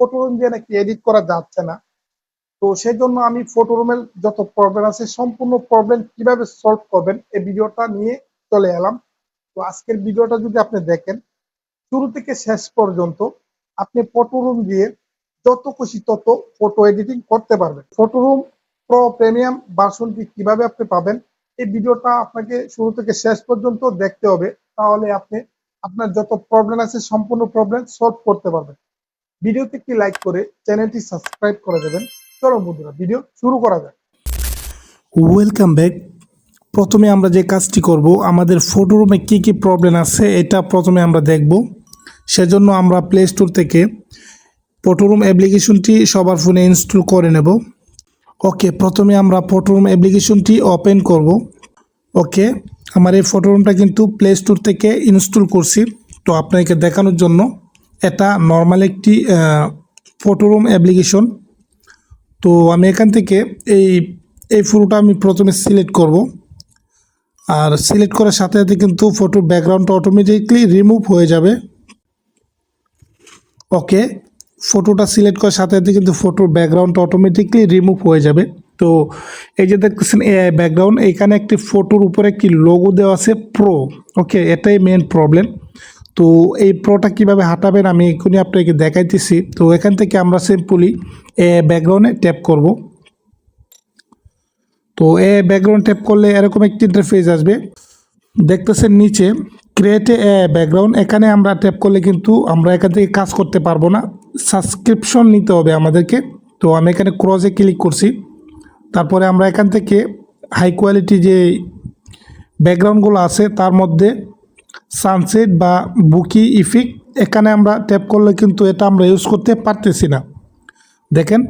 Photo room দিয়ে নাকি edit করা যাচ্ছে না। তো সেই জন্য আমি ফটো রুমের যত প্রবলেম আছে, সম্পূর্ণ প্রবলেম কীভাবে সলভ করবেন, এই ভিডিওটা নিয়ে চলে এলাম। তো আজকের ভিডিওটা যদি আপনি দেখেন, শুরু থেকে শেষ পর্যন্ত আপনি ফটো রুম দিয়ে যত খুশি তত ফটো এডিটিং করতে পারবেন। ফটো রুম প্রো প্রিমিয়াম ভার্সনটি কীভাবে আপনি পাবেন, এই ভিডিওটা আপনাকে শুরু থেকে শেষ পর্যন্ত দেখতে হবে। তাহলে আপনি আপনার যত প্রবলেম আছে, সম্পূর্ণ প্রবলেম সলভ করতে পারবেন। ভিডিওতে একটি লাইক করে চ্যানেলটি সাবস্ক্রাইব করে দেবেন। চলো বন্ধুরা, ভিডিও শুরু করা যাক। ওয়েলকাম ব্যাক প্রথমে আমরা যে কাজটি করব, আমাদের ফটো রুমে কী কী প্রবলেম আছে, এটা প্রথমে আমরা দেখব। সেজন্য আমরা প্লে স্টোর থেকে ফটো রুম অ্যাপ্লিকেশনটি সবার ফোনে ইনস্টল করে নেব। ওকে প্রথমে আমরা ফটো রুম অ্যাপ্লিকেশনটি ওপেন করব। ওকে আমার এই ফটো রুমটা কিন্তু প্লে স্টোর থেকে ইনস্টল করছি। তো আপনাকে দেখানোর জন্য এটা নর্মাল একটি ফটো রুম অ্যাপ্লিকেশন তো আমি এখান থেকে এই এই ফটোটা আমি প্রথমে সিলেক্ট করব। আর সিলেক্ট করার সাথে সাথে কিন্তু ফটোর ব্যাকগ্রাউন্ডটা অটোমেটিকলি রিমুভ হয়ে যাবে। ওকে ফটোটা সিলেক্ট করার সাথে সাথে কিন্তু ফটোর ব্যাকগ্রাউন্ডটা অটোমেটিকলি রিমুভ হয়ে যাবে। তো এই যে দেখতেছেন ব্যাকগ্রাউন্ড এখানে একটি ফটোর উপরে একটি লোগো দেওয়া আছে প্রো ওকে এটাই মেন প্রবলেম তো এই প্রোটা কীভাবে হাঁটাবেন আমি এখনই আপনাকে দেখাইতেছি। তো এখান থেকে আমরা সিম্পলি এ ব্যাকগ্রাউন্ডে ট্যাপ করব। তো এ ব্যাকগ্রাউন্ড ট্যাপ করলে এরকম একটি ইন্টারফেস আসবে। দেখতেছেন নিচে ক্রিয়েটে এ ব্যাকগ্রাউন্ড। এখানে আমরা ট্যাপ করলে কিন্তু আমরা এখান থেকে কাজ করতে পারব না। সাবস্ক্রিপশন নিতে হবে আমাদেরকে। তো আমি এখানে ক্রসে ক্লিক করছি। তারপরে আমরা এখান থেকে হাই কোয়ালিটি যে ব্যাকগ্রাউন্ডগুলো আছে, তার মধ্যে সানসেট বা বুকি ইফিক এখানে আমরা ট্যাপ করলে কিন্তু এটা আমরা ইউজ করতে পারতেছি না। দেখেন,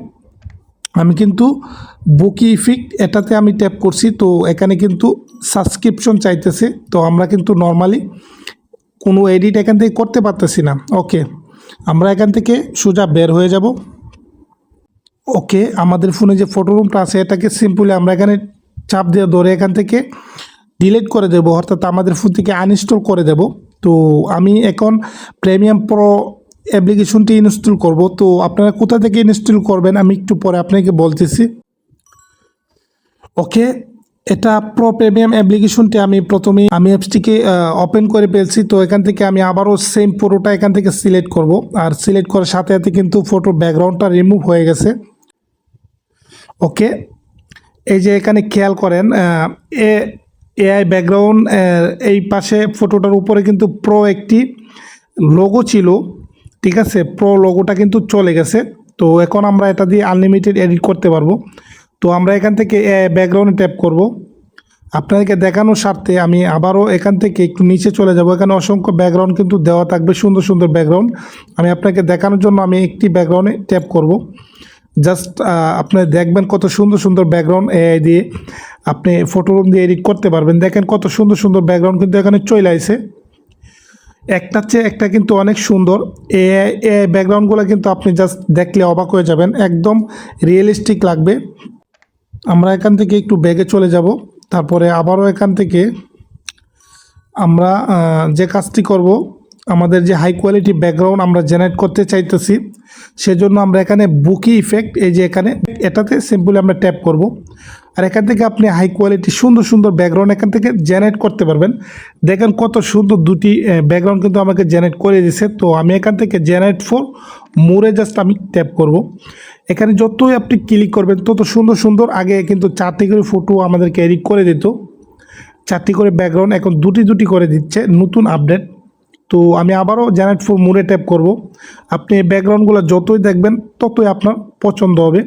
আমি কিন্তু বুকি ইফিক এটাতে আমি ট্যাপ করছি, তো এখানে কিন্তু সাবস্ক্রিপশন চাইতেছে, তো আমরা কিন্তু নর্মালি কোনো এডিট এখান থেকে করতে পারতেছি না। ওকে আমরা এখান থেকে সোজা বের হয়ে যাব। ওকে আমাদের ফোনে যে ফটো রুমটা আছে, এটাকে সিম্পলি আমরা এখানে চাপ দিয়ে ধরে এখান থেকে ডিলিট করে দেবো, অর্থাৎ আমাদের ফোন থেকে আনইনস্টল করে দেব। তো আমি এখন প্রিমিয়াম প্রো অ্যাপ্লিকেশনটি ইনস্টল করব। তো আপনারা কোথা থেকে ইনস্টল করবেন আমি একটু পরে আপনাকে বলতেছি। ওকে এটা প্রো প্রিমিয়াম অ্যাপ্লিকেশনটি আমি প্রথমে আমি অ্যাপসটিকে ওপেন করে পেয়েছি তো এখান থেকে আমি আবারও সেম ফটোটা এখান থেকে সিলেক্ট করব। আর সিলেক্ট করার সাথে সাথে কিন্তু ফটোর ব্যাকগ্রাউন্ডটা রিমুভ হয়ে গেছে। ওকে এই যে এখানে খেয়াল করেন এ এআই ব্যাকগ্রাউন্ড এই পাশে ফটোটার উপরে কিন্তু প্রো একটি লোগো ছিল, ঠিক আছে? প্রো লোগোটা কিন্তু চলে গেছে। তো এখন আমরা এটা দিয়ে আনলিমিটেড এডিট করতে পারব। তো আমরা এখান থেকে ব্যাকগ্রাউন্ডে ট্যাপ করব। আপনাদেরকে দেখানোর স্বার্থে আমি আবারও এখান থেকে একটু নিচে চলে যাব। এখানে অসংখ্য ব্যাকগ্রাউন্ড কিন্তু দেওয়া থাকবে, সুন্দর সুন্দর ব্যাকগ্রাউন্ড আমি আপনাকে দেখানোর জন্য আমি একটি ব্যাকগ্রাউন্ডে ট্যাপ করব। জাস্ট আপনি দেখবেন কত সুন্দর সুন্দর ব্যাকগ্রাউন্ড এআই দিয়ে আপনি ফটো রুম দিয়ে এডিট করতে পারবেন। দেখেন কত সুন্দর সুন্দর ব্যাকগ্রাউন্ড কিন্তু এখানে চলে আসে একটার চেয়ে একটা কিন্তু অনেক সুন্দর। এ এ ব্যাকগ্রাউন্ডগুলো কিন্তু আপনি জাস্ট দেখলে অবাক হয়ে যাবেন। একদম রিয়েলিস্টিক লাগবে। আমরা এখান থেকে একটু ব্যাগে চলে যাব। তারপরে আবারও এখান থেকে আমরা যে কাজটি করব আমাদের যে হাই কোয়ালিটি ব্যাকগ্রাউন্ড আমরা জেনারেট করতে চাইতেছি, সেজন্য আমরা এখানে বুকি ইফেক্ট এই যে এখানে, এটাতে সিম্পলি আমরা ট্যাপ করব। আর এখান থেকে আপনি হাই কোয়ালিটি সুন্দর সুন্দর ব্যাকগ্রাউন্ড এখান থেকে জেনারেট করতে পারবেন। দেখেন কত সুন্দর দুটি ব্যাকগ্রাউন্ড কিন্তু আমাকে জেনারেট করে দিছে। তো আমি এখান থেকে জেনারেট ফোর মোড়ে জাস্ট আমি ট্যাপ করব। এখানে যতই আপনি ক্লিক করবেন, তত সুন্দর সুন্দর আগে কিন্তু চারটি করে ফটো আমাদেরকে এডিট করে দিত। চারটি করে ব্যাকগ্রাউন্ড এখন দুটি দুটি করে দিচ্ছে, নতুন আপডেট তো আমি আবারও জেনারেট ফোর মোড়ে ট্যাপ করব। আপনি ব্যাকগ্রাউন্ডগুলো যতই দেখবেন, ততই আপনার পছন্দ হবে।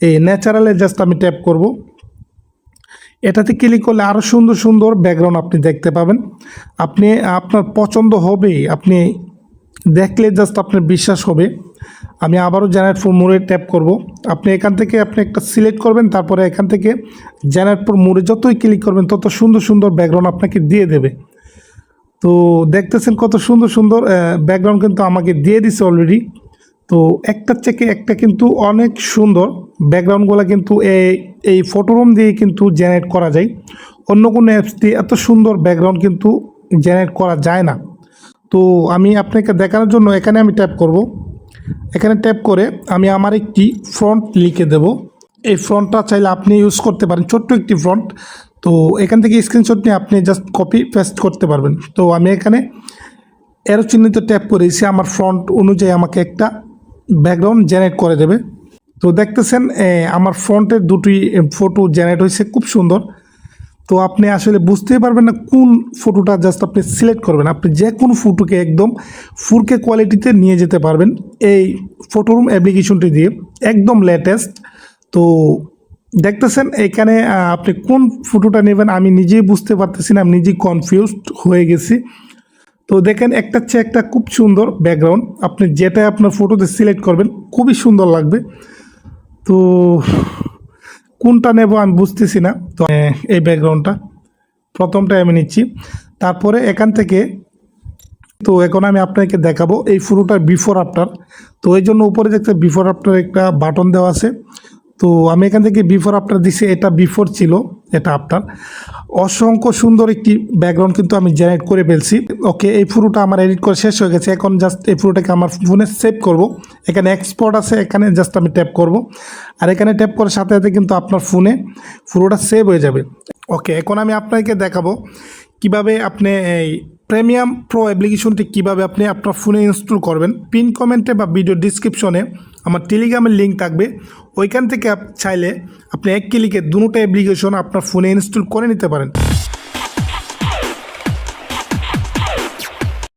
এই ন্যাচারালে জাস্ট আমি ট্যাপ করব। এটাতে ক্লিক করলে আরও সুন্দর সুন্দর ব্যাকগ্রাউন্ড আপনি দেখতে পাবেন। আপনি, আপনার পছন্দ হবে, আপনি দেখলে জাস্ট আপনার বিশ্বাস হবে। আমি আবারও জেনারেট ফর মোড়ে ট্যাপ করব। আপনি এখান থেকে আপনি একটা সিলেক্ট করবেন, তারপরে এখান থেকে জেনারেট ফর মোড়ে যতই ক্লিক করবেন, তত সুন্দর সুন্দর ব্যাকগ্রাউন্ড আপনাকে দিয়ে দেবে। তো দেখতেছেন কত সুন্দর সুন্দর ব্যাকগ্রাউন্ড কিন্তু আমাকে দিয়ে দিছে অলরেডি তো একটার থেকে একটা কিন্তু অনেক সুন্দর ব্যাকগ্রাউন্ডগুলো কিন্তু এই এই ফটোরুম দিয়ে কিন্তু জেনারেট করা যায়। অন্য কোনো অ্যাপস দিয়ে এত সুন্দর ব্যাকগ্রাউন্ড কিন্তু জেনারেট করা যায় না। তো আমি আপনাকে দেখানোর জন্য এখানে আমি ট্যাপ করব। এখানে ট্যাপ করে আমি আমার একটি ফ্রন্ট লিখে দেব। এই ফ্রন্টটা চাইলে আপনি ইউজ করতে পারেন। ছোট্ট একটি ফ্রন্ট তো এখান থেকে স্ক্রিনশট নিয়ে আপনি জাস্ট কপি পেস্ট করতে পারবেন। তো আমি এখানে এরো চিহ্নিত ট্যাপ করেছি, আমার ফ্রন্ট অনুযায়ী আমাকে একটা ব্যাকগ্রাউন্ড জেনারেট করে দেবে। তো দেখতেছেন আমার ফ্রন্টের দুটি ফটো জেনারেট হয়েছে, খুব সুন্দর। তো আপনি আসলে বুঝতেই পারবেন না কোন ফটোটা জাস্ট আপনি সিলেক্ট করবেন। আপনি যে কোনো ফটোকে একদম ফুরকে কোয়ালিটিতে নিয়ে যেতে পারবেন এই ফটোরুম অ্যাপ্লিকেশনটি দিয়ে, একদম লেটেস্ট তো দেখতেছেন, এখানে আপনি কোন ফটোটা নেবেন আমি নিজেই বুঝতে পারতেছি না, আমি নিজেই কনফিউজড হয়ে গেছি। তো দেখেন, একটা চেয়ে একটা খুব সুন্দর ব্যাকগ্রাউন্ড আপনি যেটা আপনার ফটোতে সিলেক্ট করবেন, খুবই সুন্দর লাগবে। তো কোনটা নেব আমি বুঝতেছি না। তো এই ব্যাকগ্রাউন্ডটা প্রথমটাই আমি নিচ্ছি। তারপরে এখান থেকে, তো এখন আমি আপনাকে দেখাবো এই ফটোটার বিফোর আফটার তো এই জন্য উপরে দেখতে বিফোর আফটার একটা বাটন দেওয়া আছে তো আমি এখান থেকে বিফোর আফটার দিছি, এটা বিফোর ছিল, এটা আফটার অসংখ্য সুন্দর একটি ব্যাকগ্রাউন্ড কিন্তু আমি জেনারেট করে ফেলছি। ওকে এই ফটোটা আমার এডিট করে শেষ হয়ে গেছে। এখন জাস্ট এই ফটোটাকে আমার ফোনে সেভ করব। এখানে এক্সপোর্ট আছে, এখানে জাস্ট আমি ট্যাপ করব। আর এখানে ট্যাপ করার সাথে সাথে কিন্তু আপনার ফোনে ফটোটা সেভ হয়ে যাবে। ওকে এখন আমি আপনাকে দেখাবো কীভাবে আপনি এই প্রিমিয়াম প্রো অ্যাপ্লিকেশনটি কীভাবে আপনি আপনার ফোনে ইনস্টল করবেন, পিন কমেন্টে বা ভিডিও ডিসক্রিপশনে আমার টেলিগ্রামের লিঙ্ক থাকবে। ওইখান থেকে চাইলে আপনি এক ক্লিকে দুটো অ্যাপ্লিকেশন আপনার ফোনে ইনস্টল করে নিতে পারেন।